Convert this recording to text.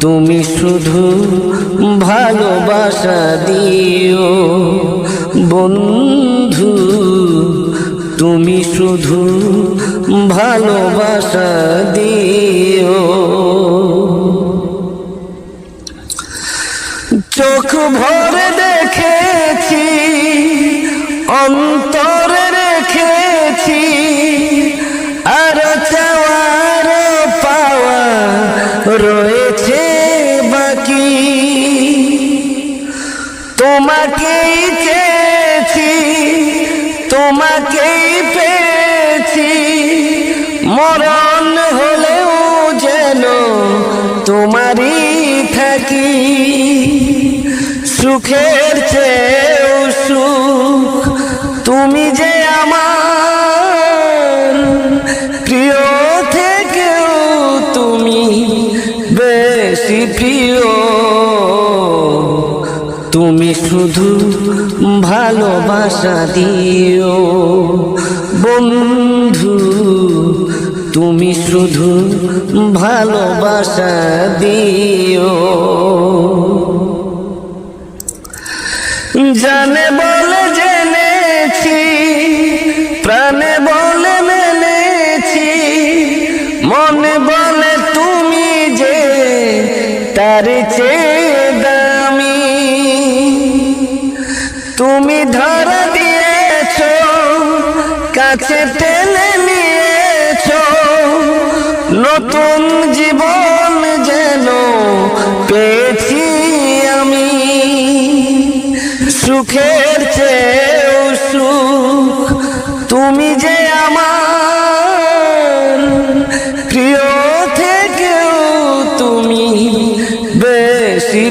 তুমি শুধু ভালোবাসা দিও। বন্ধু তুমি শুধু ভালোবাসা দিও। চোখ ভরে দেখেছি অন্তরে রয়েছে বাকি। তোমাকেই চেয়েছি তোমাকেই পেয়েছি। মরণ হলেও যেন তোমারই থাকি। সুখের চেয়েও সুখ, তুমি যে প্রিয়, তুমি শুধু ভালোবাসা দিও। বন্ধু, তুমি শুধু ভালোবাসা দিও। জানে বলে জেনেছি, প্রাণে বলে মেনেছি, মনে বলে তার চেয়ে দামি। তুমি ধরা দিয়েছ, কাছে টেনে নিয়েছ। নতুন জীবন যেন পেয়েছি আমি। সুখের চেয়েও সুখ, তুমি যে আমার